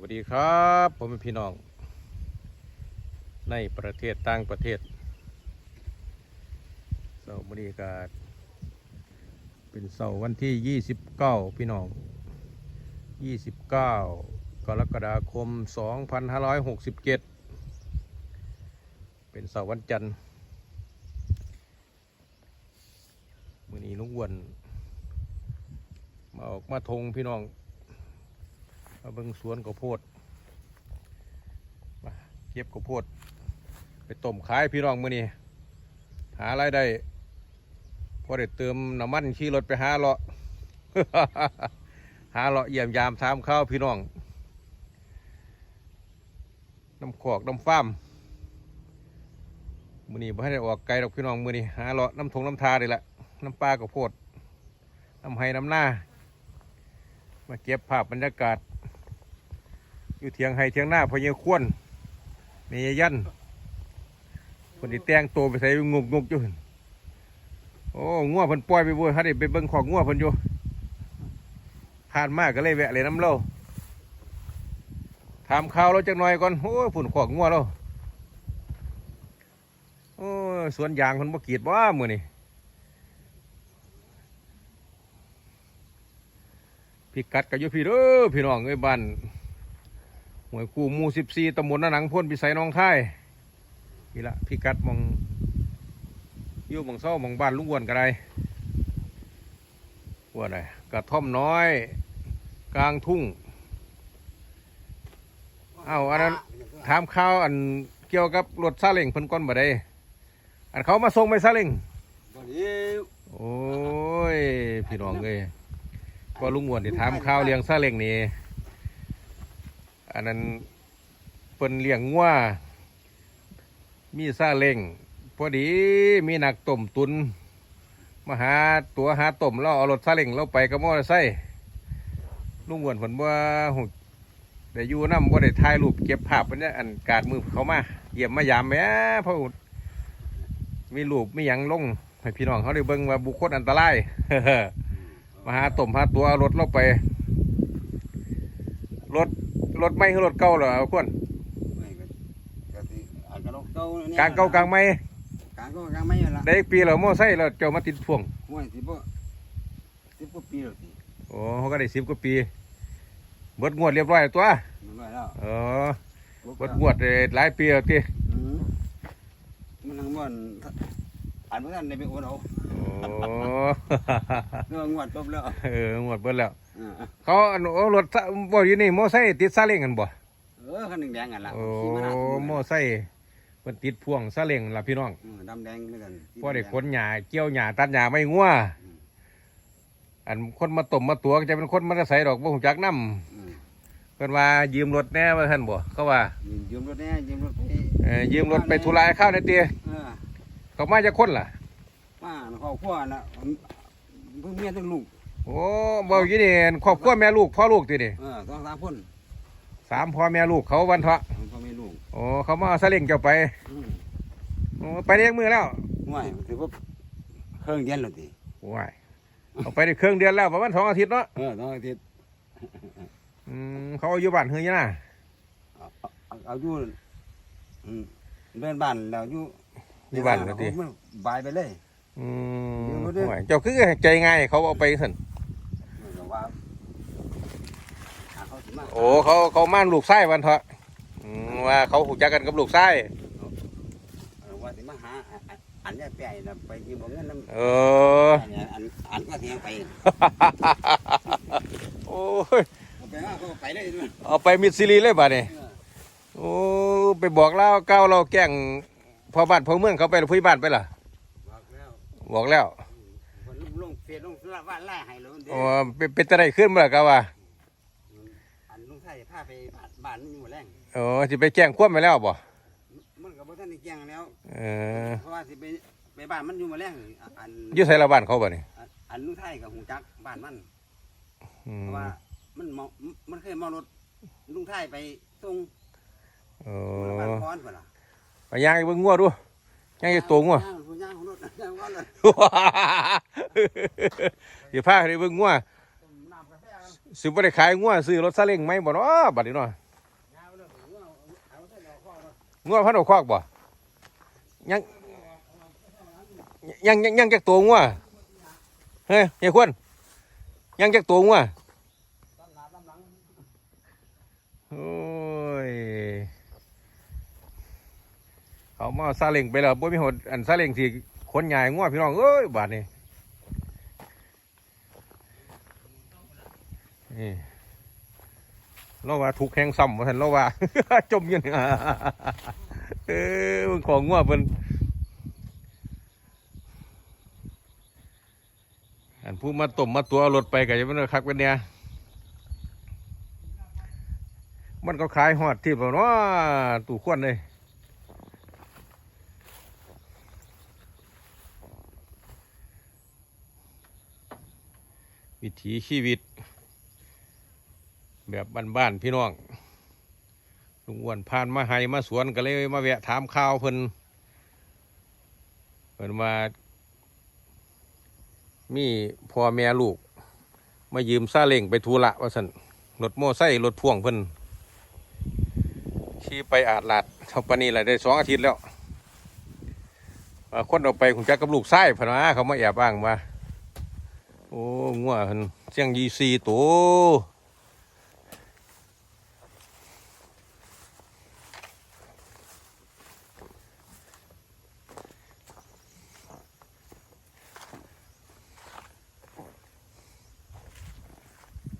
วัสดีครับ ผมเป็นพี่น้อง ในประเทศต่างประเทศเสาร์วันนี้ก็เป็นเสาร์วันที่ 29 พี่น้อง 29 กรกฎาคม 2567 เป็นเสาร์วันจันทร์มือนี้ลุงวนมาออกมาทงพี่น้อง มาเบิ่งสวนข้าวโพดมาเก็บข้าวโพด ไปต้มขายพี่น้องมื้อนี้หารายได้พอได้เติมน้ำมันขี่รถไปหาเลาะหาเลาะเยี่ยมยามถามข้าวพี่น้องน้ำขอกน้ำฟ้ามมื้อนี้บ่ให้ได้ออกไกลดอกพี่น้องมือนี้หาเลาะน้ำทงน้ำทานี่แหละน้ำปลาข้าวโพดน้ำไห้น้ำหน้ามาเก็บภาพบรรยากาศ อยู่เทียงไห้เทียงหน้าพอเยควนเมยยันคนที่แต่งตัวไปใส่งุกงุกอยู่หั่นโอ้งัวเพิ่นปล่อยไปบ่ฮัดได้ไปเบิ่งของงัวเพิ่นอยู่ผ่านมากก็เลยแวะเลยน้ำเล่าถามข่าวเราจักหน่อยก่อนโอ้ยฝุ่นของงัวเราโอ้ยสวนยางเพิ่นบ่กีดบ่มื้อนี้พิกัดก็อยู่พี่เด้อพี่น้องเอ้ยบ้าน วยกูหมู่สิบสี่ตำบลนาหนังพ่นพิสัยน้องค่ายนี่ละพี่กัดมองยู่มองเศร้ามองบ้านลุงวนก็ได้ว่าไดกระท่อมน้อย กลางทุ่งเอ้าอันนั้นถามข่าวอันเกี่ยวกับรถซาเล้งเพิ่นก่อนบ่ได้อันเขามาส่งไปซาเล้งโอ้ย พี่น้องเอ้ยก็ลุงวนที่ถามข่าวเลี้ยงซาเล้งนี่ อันนั้นเพิ่นเลี้ยงงัวมีซาเล้งพอดีมีนักต้มตุนมาหาตัวหาต้มเราเอารถซาเล้งเราไปกับมอเตอร์ไซค์ลุงอ้วนเพิ่นว่าหูได้อยู่นำบ่าได้ถ่ายรูปเก็บภาพเพิ่นเนี่ยอันการมือเขามาเยี่ยมมายามแม่เพราะมีรูปมีหยังลงให้พี่น้องเขาได้เบิ่งว่าบุคคลอันตรายมาหาต้มหาตัวเอารถเราไป รถ รถไม่คือรถเก่าเหรอเอาควรไม่ก็ก็สิอันก็เก่าเนี่ยกลางเก่ากลางไม่กลางเก่ากลางไม่นั่นล่ะได้อีกปีแล้วโม่ไซค์แล้วเจ้ามาติดพ่วงห้วยสิบ่สิบกว่าปีแล้วสิโอ้เขาก็ได้สิบกว่าปีเบิดงวดเรียบร้อยตัวมันไว้แล้วเออเบิดงวดได้หลายปีแล้วทีอืมมันทั้งม่วนอันบ่ทันได้ไปโอนเอาโอ้ เรื่องงวดจบแล้ว เอองวดเบิดแล้ว เออเขาอันโอ้รถซะบ่อยู่นี่โม่ไซค์ติดซาเล้งกันบ่ เออคันแดงๆกันล่ะโอ้ขี่มาหน้าโม่ไซค์เพิ่นติดพ่วงซาเล้งล่ะพี่น้องอืมดำแดงเหมือนกันพอได้ขนหญ้าเกี่ยวหญ้าตัดหญ้าไม่งัวอันคนมาต้มมาตัวก็จะเป็นคนมาใส่ดอกบ่ฮู้จักนำอืมเพิ่นว่ายืมรถแน่ว่าท่านบ่เขาว่ายืมรถแน่ยืมรถไปเอ่อยืมรถไปธุระข้าวในเตียเออเขามาจากคนล่ะ มาครอบครัวน่ะเพิ่งเมียทั้งลูก โอ้บอกอยู่นี่ครอบครัวแม่ลูกพ่อลูกตินี่เออสองสามคนสามพ่อแม่ลูกเขาวันเถาะพ่อแม่ลูกโอ้เขามาเอาซาเล้งเจ้าไปอืมโอ้ไปเลี้ยงมือแล้วห่วยถือว่าเครื่องเย็นแล้วติว้ายเอาไปได้เครื่องเดือนแล้วประมาณสองอาทิตย์เนาะเออต้องอาทิตย์อืมเขาเอาอยู่บ้านเฮือยนะเอาเอาเอาอยู่อืมเดินบ้านแล้วอยู่อยู่บ้านก็ติมันบายไปเลย อืมยืมรถเด้อว้ายเจ้าคือใจง่ายเขาเอาไปสั่นมันก็ว่าหาเขาสิมา โอ้เขาเขาม่านลูกไส้วันเถาะอืมว่าเขาหูจักกันกับลูกไส้เออว่าสิมาหาอันอันอันเนี้ยไปน่ะไปยืมเอาเงินน้ำเอออันเนี้ยอันอันก็เทียงไปโอ้ยเอาไปว่าเขาก็ไปเลยด้วยเอาไปมิดซิลีเลยบ่านี่เออโอ้ไปบอกเล่าเก้าเราแกล้งพอบ้านพอเมืองเขาไปหรือผู้ใหญ่บ้านไปล่ะบอกแล้วบอกแล้วคนลงเฟซลงละว่าไล่ให้เลยเด้โอ้เป็นเป็นอะไรขึ้นมาล่ะกะว่า อันลุงไทยพาไปบ้านบ้านมันอยู่หมดแรงโอ้สิไปแจ้งความไปแล้วบ่มันก็บ่ทันได้แจ้งแล้ว เออเพราะว่าสิไปไปบ้านมันอยู่หมาแรงอันอยู่ไสละบ้านเขาบ่นี่อันอันลุงไทยกับหูจักบ้านมันอืเพมราะว่ามันเมามันเคยเมารถลุงไทยไปส่งโอ้บ้านพรพุ่นล่ะไปย่างไปเบิ่งงัวดูย่างอีตัวงัวย่างย่างของรถย่างว่าเลยสิพาไปเบิ่งงัวน้ำกาแฟกัน สิบ่ได้ขายงัวซื้อรถซาเล้งไหมบ่เนาะบัดนี้เนาะงัวพันหัวคอกบ่ยังยังยังยังแากตัวงัวเฮ้ยเฮ้ยคนยังแากตัวงัวโอ้ยเขามาซาเล้งไปแล้วบ่มีหดอันซาเล้งที่ขนใหญ่งัวพี่น้องเอ้ยบาดนี้ นี่เราว่าถูกแข่งซ้ำว่าท่านเราว่า จมอยังเออมันของงัวเพิ่นอันผู้มาต้มมาตัวรถไปก็จะเป็นคักเป็นเนี่ยมันก็ขายหอดที่แบบว่าตู่ขวนเลยวิถีชีวิต แบบบ้านๆพี่น้องลุงอ้วนผ่านมาไห้มาสวนก็เลยมาแวะถามข่าวเพิ่นเพิ่นว่ามีพ่อแม่ลูก มายืมซาเล้งไปทูระว่าสันรถโม่ไส้รถพ่วงเพิ่นขี่ไปอาดลาดเท่าปานนี้แหละได้สองอาทิตย์แล้วคนเอาไปคุณจักกับลูกไส้พนว่าเขามาแอบอ้างว่าโอ้งัวเพิ่นเสียงยีซีตัว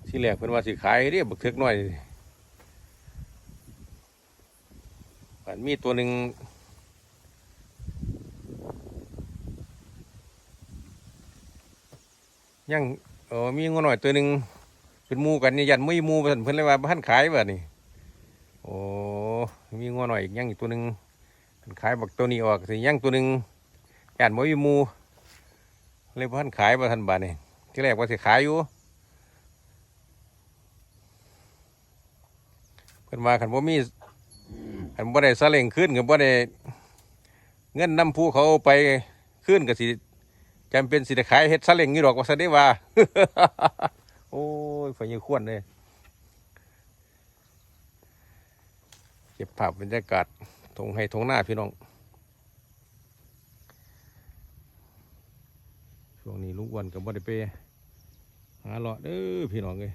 ที่แรกเพิ่นว่าสิขายเรียบักเทึกหน่อยมันมีตัวหนึ่งยังเออมีงูหน่อยตัวหนึ่งเป็นมูกันนี่ยันไม่มูเพิ่นเพิ่นเลยว่าพันขายแบบนี้โอ้มีงูหน่อยอีกยังอีกตัวหนึ่งขายบักตัวนี้ออกสิยังตัวหนึ่งยันไม่มีหมูเลยพันขายบ่ทันบาทนี่ที่แรกว่าสิขายอยู่ เพิ่นว่าคันบ่มีคันบ่ได้ซาเล้งขึ้นก็บ่ได้เงินน้ำผู้เขาไปขึ้นก็สิจำเป็นสิได้ขายเฮ็ดซาเล้งนี่ดอกว่าซั่นเด้ว่า โอ้ยฝนยังควรเลยเก็บภาพบรรยากาศทงให้ทงหน้าพี่น้องช่วงนี้ลุงอ้วนก็บ่ได้ไปหาเลาะเด้อพี่น้องเอ้ย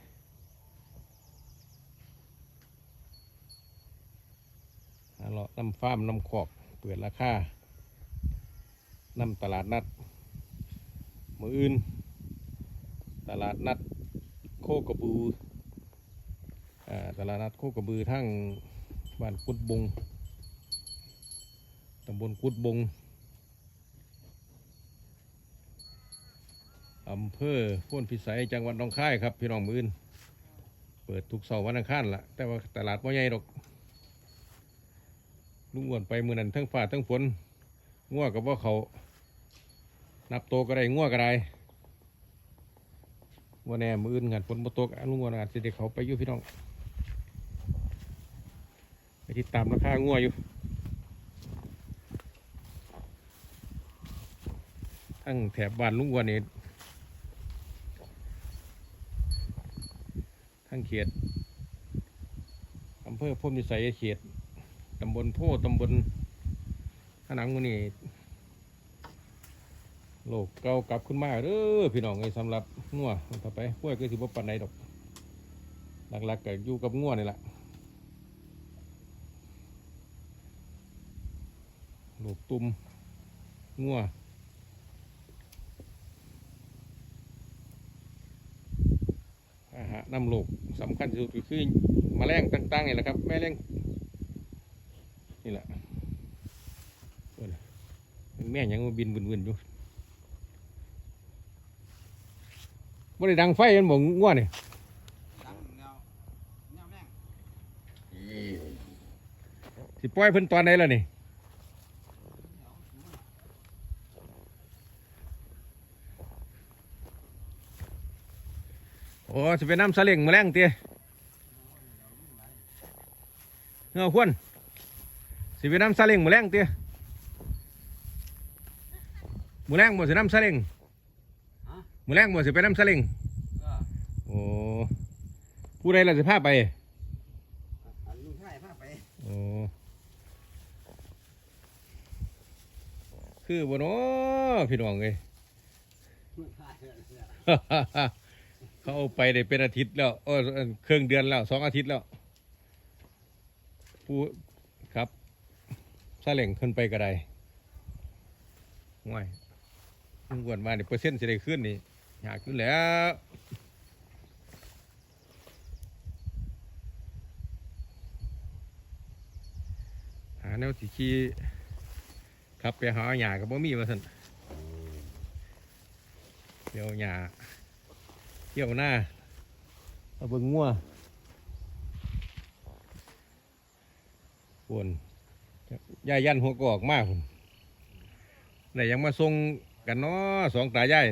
หาเลาะ น้ำฟาร์มน้ำขอกเปิดราคาน้ำตลาดนัด มืออื่น ตลาดนัดโคกระบืออ่าตลาดนัดโคกระบือทั้งบ้านกุดบงตำบลกุดบงอำเภอพ้นพิสัยจังหวัดหนองคายครับ พี่น้องมืออื่น เปิดทุกเสาร์วันอังคารละแต่ว่าตลาดไม่ใหญ่ดอก ลุงอ้วนไปมือนั้นทั้งฝ่าทั้งฝนง่วกับว่าเขานับโตก็ได้ง่วก็ได้ว่าแน่มืออื่นกันฝนบ่ตกอะลุงอ้วนอาจจะได้เขาไปอยู่พี่น้องไปติดตามราคาง่วอยู่ทั้งแถบบ้านลุงอ้วนนี่ทั้งเขตอำเภอพรมนิสัยเขต ตำบลโพตำบลขนังมันนี่โลกเก่ากลับขึ้นมาเด้อพี่น้องไอ้สำหรับงัวต่อไปพวกก็สิบ่ปันใดดอก หลักๆก็อยู่กับงัวนี่แหละโลกตุ่มงัวอาหารนำโลกสำคัญที่สุดก็คือแมลงต่างๆนี่แหละครับแมลง นี่แหละเอิ้นมันแม่งยังมาบินวนๆอยู่บ่ได้ดังไฟมันบ่ง่วนี่ดังแนวแนวแม่งสิปล่อยเพิ่นตอนไหนล่ะนี่โอ้สิไปน้ำสะเล็งแมาแรงเตี้ยเงาควน สิไปน้ำสะเล็งแมาแรงเตี้ยหมือแรงบ่สิน้ำสะเล็งหมือแรงบ่สิไปน้ำสะเล็งก็โอ้ผู้ใดล่ะสิพาไปอันลุงชายพาไปโอ้คือบ่เนาะพี่น้องเอ้ยเขาเอาไปได้เป็นอาทิตย์แล้วเออเครื่องเดือนแล้วสองอาทิตย์แล้วผู้ครับ ซาเล่งขึ้นไปก็ได้ง่ายมันกวนมาเนี่เปอร์เซ็นต์จะได้ขึ้นนี่อยากขึ้นแหล้วหาแนวสิขี่ขับไปหาหญ้ากับบ่มีว่าซั่นเดี๋ยวหญ้าเกี่ยวหน้าเอาเบิ่งงัวปวน ยายยันหัวกอกมากไหนยังมาส่งกันเนาะสองตายาย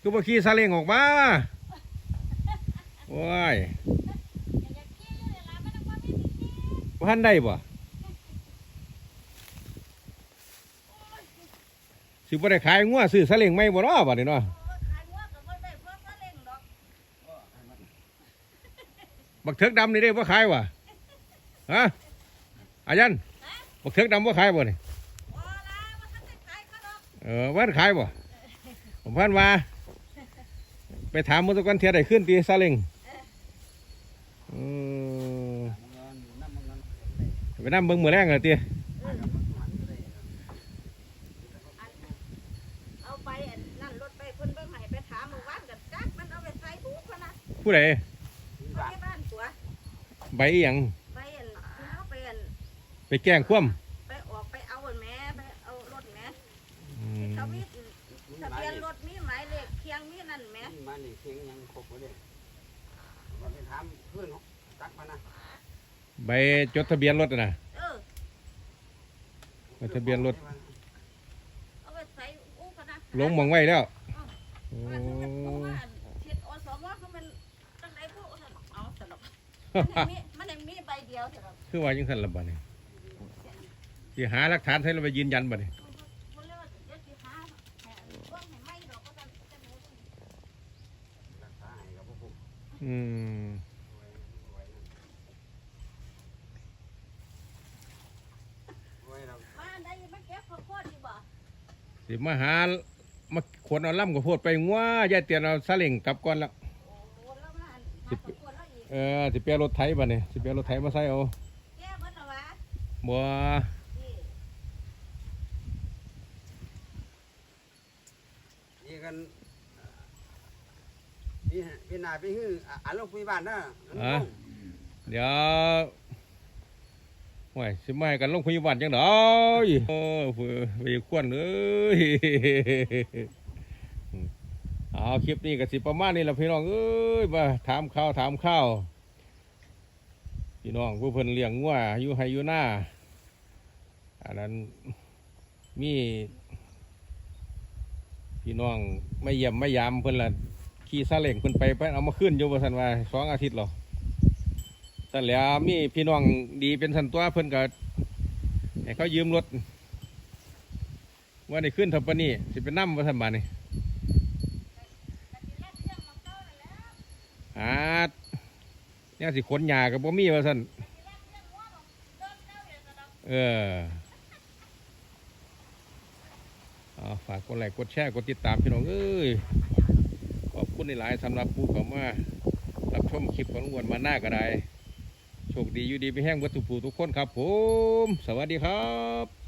ก็บ่ขี่ซาเล้งออกมาโอ้ยพันได้บ่สิบ่ได้ขายงัวซื้อซาเล้งไม่บ่เนาะบัดนี้เนาะ บักเถิกดำนี่ได้บ่ขายว่ะฮะอายันบักเถิกดำบ่ขายบ่นี่เออวันขายบ่ผมพันว่า ไปถามมื้อตะกันเทียได้ขึ้นตีซาเล้งเออน้ำมันนั้นไปนั่งเบิ่งมือแรงเลยตีเอาไปอันนั่นรถไปเพิ่นเบิ่งให้ไปถามหมู่บ้านกับจักมันเอาไปใส่หูพะนะผู้ใด เอาที่บ้านตัว ใบอีหยังไปอันเอาไปอันไปแกล้งคว่ไปออกไปเอาอันแหม่ไปเอารถแหม่ำอืมเขามีทะเบียนรถมีหมายเลขเคียงมีนั่นแหม่มานี่เสียงยังครบบ่ได้มาไปถามเพื่อนเขาตักมานะใบจดทะเบียนรถน่ะเออใบทะเบียนรถ เอาไปใส่หูพะนะลงหมองไว้แล้วโอ้ ว่าเขาจะบอกว่าอันเฮ็ดอสมเขามันจังไดผู้เอาสนุก มันยังมีมันยังมีใบเดียวสนุกคือว่าจังซั่นล่ะบัดนี้สิหาหลักฐานให้เราไปยืนยันบัดนี้บ่เลยว่าเดี๋ยวสิหาให้เบิ่งให้ไหม่ดอกก็จะจะเหลือรักษาให้กับพวกผมอืมไว้เรามาอันใดมาเก็บข้าวโพดดีบ่สิมาหามาขนเอาล่ำกับโพดไปงัวยายเตียนเอาซาเล้งกลับก่อนแล้วโอ้แล้วมาอันหาข้าวโพดแล้วอีก เออสิเปียรถไถบัดนี้สิเปียรถไถมาใส่เอาแก้เบิดแล้ววะบ่นี่นี่กันพี่พี่นาพี่ฮืออ่านลงคุยบ้านนะเดี๋ยวห่วยสิมาให้กันลงพยาบาลจังได๋โอ้เพื่อไปควนเอ้ย เอาคลิปนี้ก็สิประมาณนี้ล่ะพี่น้องเอ้ยมาถามข่าวถามข้าวพี่น้องผู้เพิ่นเลี้ยงงัวอยู่ไห้อยู่หน้าอันนั้นมีพี่น้องไม่เยี่ยมไม่ยามเพิ่นละขี่ซาเล้งเพิ่นไปไปเอามาขึ้นอยู่ว่าซั่นว่าสองอาทิตย์หรอสั่นแล้วมีพี่น้องดีเป็นสันตัวเพิ่นก็ให้เขายืมรถว่าได้ขึ้นทับปนี่สิเป็นน้ำว่าซั่นบานี่ หา เนี่ยสิขนหยากับบ่มีว่าซั่นเออเอาฝากกดไลค์กดแชร์กดติดตามพี่น้องเอ้ยขอบคุณหลายสำหรับผู้เข้ามารับชมคลิปของลุงอ้วนมาหน้าก็ได้โชคดีอยู่ดีไปแห้งวัตถุผูทุกคนครับผม สวัสดีครับ